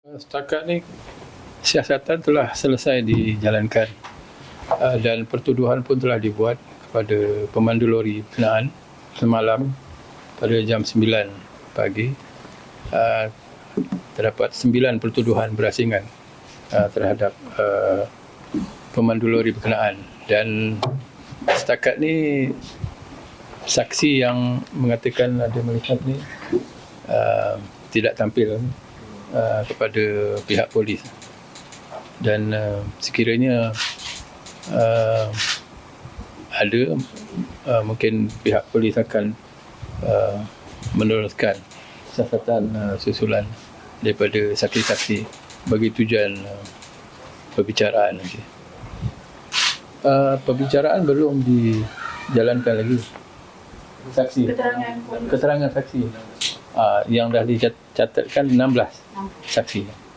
Setakat ni siasatan telah selesai dijalankan. Uh, dan pertuduhan pun telah dibuat kepada pemandu lori berkenaan semalam pada jam 9 pagi. Uh, terdapat 9 pertuduhan berasingan uh, terhadap uh, pemandu lori berkenaan. Dan setakat ni saksi yang mengatakan ada melihat ni uh, tidak tampil uh, kepada pihak polis dan uh, sekiranya uh, ada uh, mungkin pihak polis akan uh, meneruskan siasatan uh, susulan daripada saksi-saksi bagi tujuan uh, perbicaraan nanti. Uh, perbicaraan belum dijalankan lagi. Saksi. keterangan Keterangan saksi. Uh, yang dah dicatatkan 16 saksi.